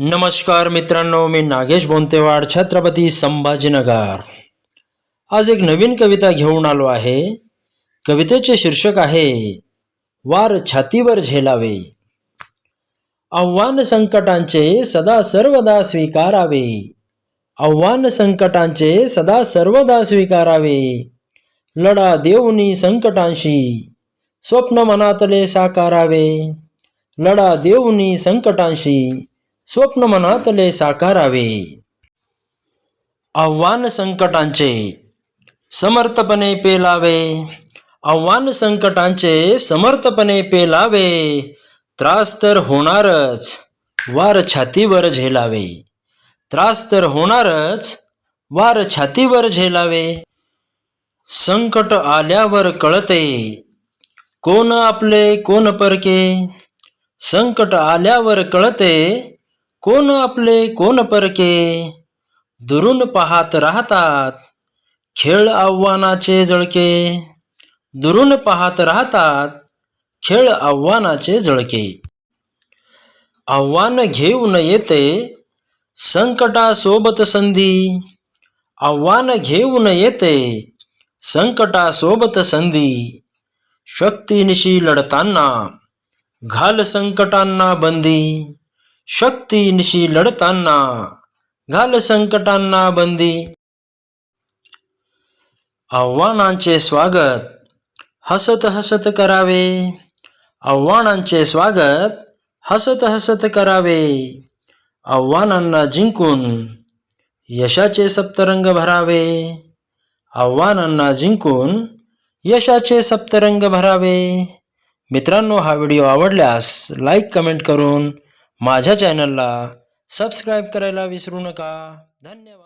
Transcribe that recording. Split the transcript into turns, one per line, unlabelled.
नमस्कार मित्रांनो मी नागेश बोंतेवाड छत्रपती संभाजीनगर. आज एक नवीन कविता घेऊन आलो आहे. कवितेचे शीर्षक आहे वार छातीवर झेलावे. आव्हान संकटांचे सदा सर्वदा स्वीकारावे. आव्हान संकटांचे सदा सर्वदा स्वीकारावे. लढा देऊनी संकटांशी स्वप्न मनातले साकारावे. लढा देऊनी संकटांशी स्वप्न मनातले साकारावे. आव्हान संकटांचे समर्थपणे पेलावे. आव्हान संकटांचे समर्थपणे पेलावे. त्रास तर होणारच वार छातीवर झेलावे. त्रास तर होणारच वार छातीवर झेलावे. संकट आल्यावर कळते कोण आपले कोण परके. संकट आल्यावर कळते कोण आपले कोण परके? दुरून पाहत राहतात खेळ आव्हानाचे जळके. दुरून पाहत राहतात खेळ आव्हानाचे जळके. आव्हान घेऊन येते संकटासोबत संधी. आव्हान घेऊन येते संकटासोबत संधी. शक्तीनिशी लढताना घाल संकटांना बंदी. शक्तीनिशी लढताना घाल संकटांना बंदी. आव्हानांचे स्वागत हसत हसत करावे. आव्हानांचे स्वागत हसत हसत करावे. आव्हानांना जिंकून यशाचे सप्तरंग भरावे. आव्हानांना जिंकून यशाचे सप्तरंग भरावे. मित्रांनो हा व्हिडिओ आवडल्यास लाईक कमेंट करून माझ्या चॅनलला सबस्क्राईब करायला विसरू नका. धन्यवाद.